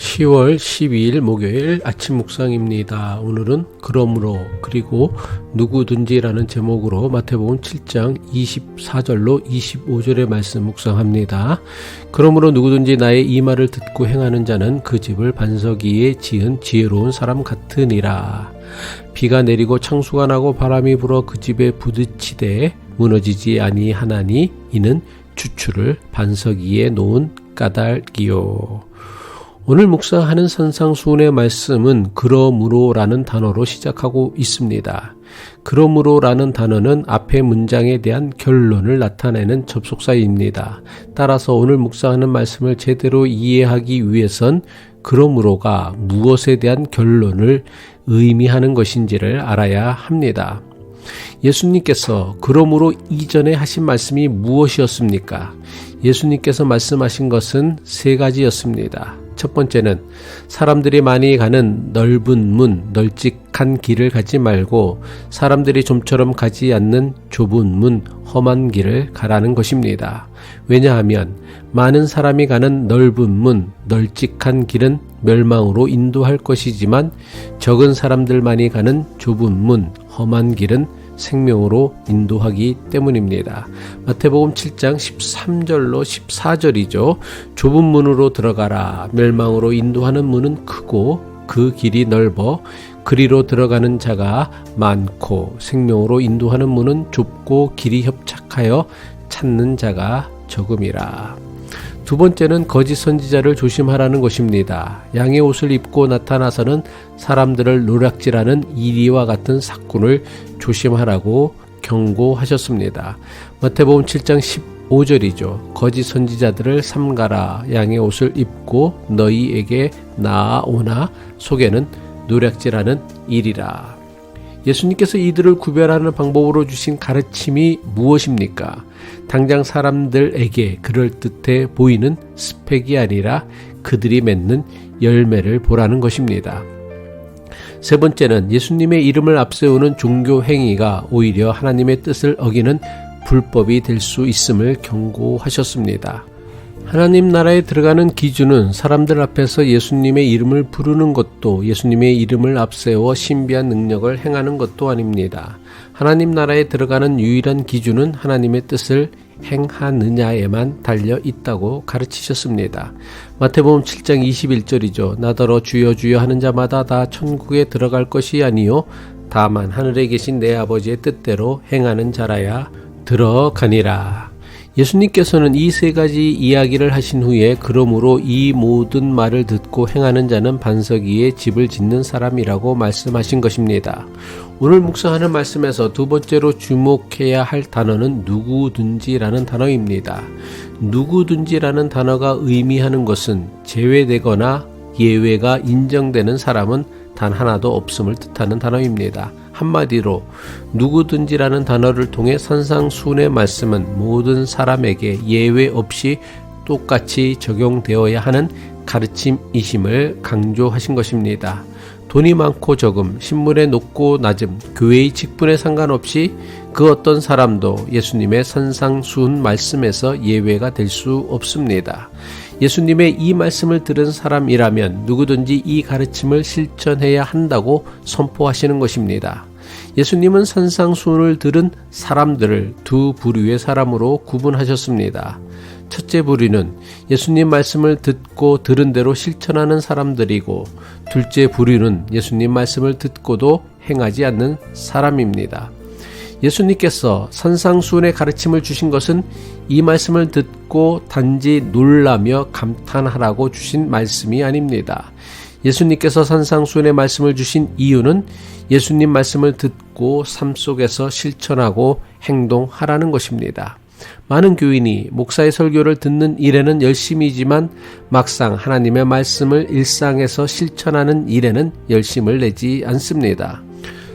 10월 12일 목요일 아침 묵상입니다. 오늘은 그러므로 그리고 누구든지라는 제목으로 마태복음 7장 24절로 25절의 말씀 묵상합니다. 그러므로 누구든지 나의 이 말을 듣고 행하는 자는 그 집을 반석 위에 지은 지혜로운 사람 같으니라. 비가 내리고 창수가 나고 바람이 불어 그 집에 부딪히되 무너지지 아니하나니 이는 주추를 반석 위에 놓은 까닭이요. 오늘 묵상하는 산상수훈의 말씀은 그러므로라는 단어로 시작하고 있습니다. 그러므로라는 단어는 앞의 문장에 대한 결론을 나타내는 접속사입니다. 따라서 오늘 묵상하는 말씀을 제대로 이해하기 위해선 그러므로가 무엇에 대한 결론을 의미하는 것인지를 알아야 합니다. 예수님께서 그러므로 이전에 하신 말씀이 무엇이었습니까? 예수님께서 말씀하신 것은 세 가지였습니다. 첫 번째는 사람들이 많이 가는 넓은 문, 널찍한 길을 가지 말고 사람들이 좀처럼 가지 않는 좁은 문, 험한 길을 가라는 것입니다. 왜냐하면 많은 사람이 가는 넓은 문, 널찍한 길은 멸망으로 인도할 것이지만 적은 사람들만이 가는 좁은 문, 험한 길은 생명으로 인도하기 때문입니다. 마태복음 7장 13절로 14절이죠. 좁은 문으로 들어가라. 멸망으로 인도하는 문은 크고 그 길이 넓어 그리로 들어가는 자가 많고 생명으로 인도하는 문은 좁고 길이 협착하여 찾는 자가 적음이라. 두 번째는 거짓 선지자를 조심하라는 것입니다. 양의 옷을 입고 나타나서는 사람들을 노략질하는 이리와 같은 사건을 조심하라고 경고하셨습니다. 마태복음 7장 15절이죠. 거짓 선지자들을 삼가라. 양의 옷을 입고 너희에게 나아오나 속에는 노략질하는 일이라. 예수님께서 이들을 구별하는 방법으로 주신 가르침이 무엇입니까? 당장 사람들에게 그럴듯해 보이는 스펙이 아니라 그들이 맺는 열매를 보라는 것입니다. 세 번째는 예수님의 이름을 앞세우는 종교 행위가 오히려 하나님의 뜻을 어기는 불법이 될 수 있음을 경고하셨습니다. 하나님 나라에 들어가는 기준은 사람들 앞에서 예수님의 이름을 부르는 것도 예수님의 이름을 앞세워 신비한 능력을 행하는 것도 아닙니다. 하나님 나라에 들어가는 유일한 기준은 하나님의 뜻을 행하느냐에만 달려 있다고 가르치셨습니다. 마태복음 7장 21절이죠. 나더러 주여 주여 하는 자마다 다 천국에 들어갈 것이 아니요 다만 하늘에 계신 내 아버지의 뜻대로 행하는 자라야 들어가니라. 예수님께서는 이 세 가지 이야기를 하신 후에 그러므로 이 모든 말을 듣고 행하는 자는 반석 위에 집을 짓는 사람이라고 말씀하신 것입니다. 오늘 묵상하는 말씀에서 두 번째로 주목해야 할 단어는 누구든지라는 단어입니다. 누구든지라는 단어가 의미하는 것은 제외되거나 예외가 인정되는 사람은 단 하나도 없음을 뜻하는 단어입니다. 한마디로 누구든지라는 단어를 통해 산상순의 말씀은 모든 사람에게 예외 없이 똑같이 적용되어야 하는 가르침이심을 강조하신 것입니다. 돈이 많고 적음, 신문에 높고 낮음, 교회의 직분에 상관없이 그 어떤 사람도 예수님의 산상수훈 말씀에서 예외가 될 수 없습니다. 예수님의 이 말씀을 들은 사람이라면 누구든지 이 가르침을 실천해야 한다고 선포하시는 것입니다. 예수님은 산상수훈을 들은 사람들을 두 부류의 사람으로 구분하셨습니다. 첫째 부류는 예수님 말씀을 듣고 들은 대로 실천하는 사람들이고 둘째 부류는 예수님 말씀을 듣고도 행하지 않는 사람입니다. 예수님께서 산상수훈의 가르침을 주신 것은 이 말씀을 듣고 단지 놀라며 감탄하라고 주신 말씀이 아닙니다. 예수님께서 산상수훈의 말씀을 주신 이유는 예수님 말씀을 듣고 삶 속에서 실천하고 행동하라는 것입니다. 많은 교인이 목사의 설교를 듣는 일에는 열심이지만 막상 하나님의 말씀을 일상에서 실천하는 일에는 열심을 내지 않습니다.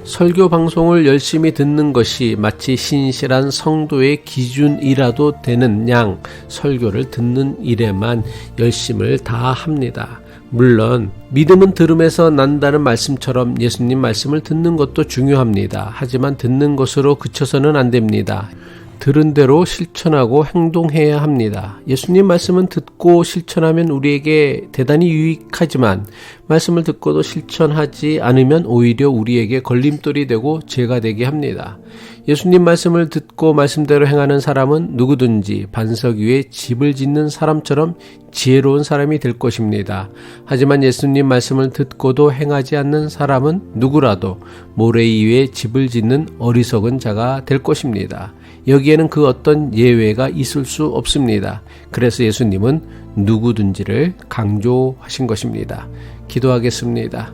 설교 방송을 열심히 듣는 것이 마치 신실한 성도의 기준이라도 되는 양 설교를 듣는 일에만 열심을 다합니다. 물론 믿음은 들음에서 난다는 말씀처럼 예수님 말씀을 듣는 것도 중요합니다. 하지만 듣는 것으로 그쳐서는 안 됩니다. 들은 대로 실천하고 행동해야 합니다. 예수님 말씀은 듣고 실천하면 우리에게 대단히 유익하지만 말씀을 듣고도 실천하지 않으면 오히려 우리에게 걸림돌이 되고 죄가 되게 합니다. 예수님 말씀을 듣고 말씀대로 행하는 사람은 누구든지 반석 위에 집을 짓는 사람처럼 지혜로운 사람이 될 것입니다. 하지만 예수님 말씀을 듣고도 행하지 않는 사람은 누구라도 모래 위에 집을 짓는 어리석은 자가 될 것입니다. 여기에는 그 어떤 예외가 있을 수 없습니다. 그래서 예수님은 누구든지를 강조하신 것입니다. 기도하겠습니다.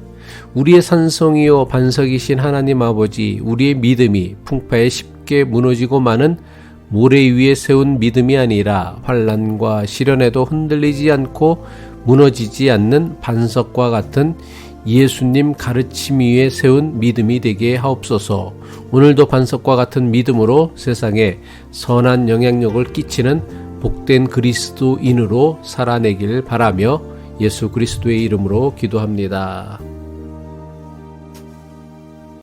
우리의 산성이요 반석이신 하나님 아버지, 우리의 믿음이 풍파에 쉽게 무너지고 마는 모래 위에 세운 믿음이 아니라 환란과 시련에도 흔들리지 않고 무너지지 않는 반석과 같은 예수님 가르침 위에 세운 믿음이 되게 하옵소서. 오늘도 반석과 같은 믿음으로 세상에 선한 영향력을 끼치는 복된 그리스도인으로 살아내길 바라며 예수 그리스도의 이름으로 기도합니다.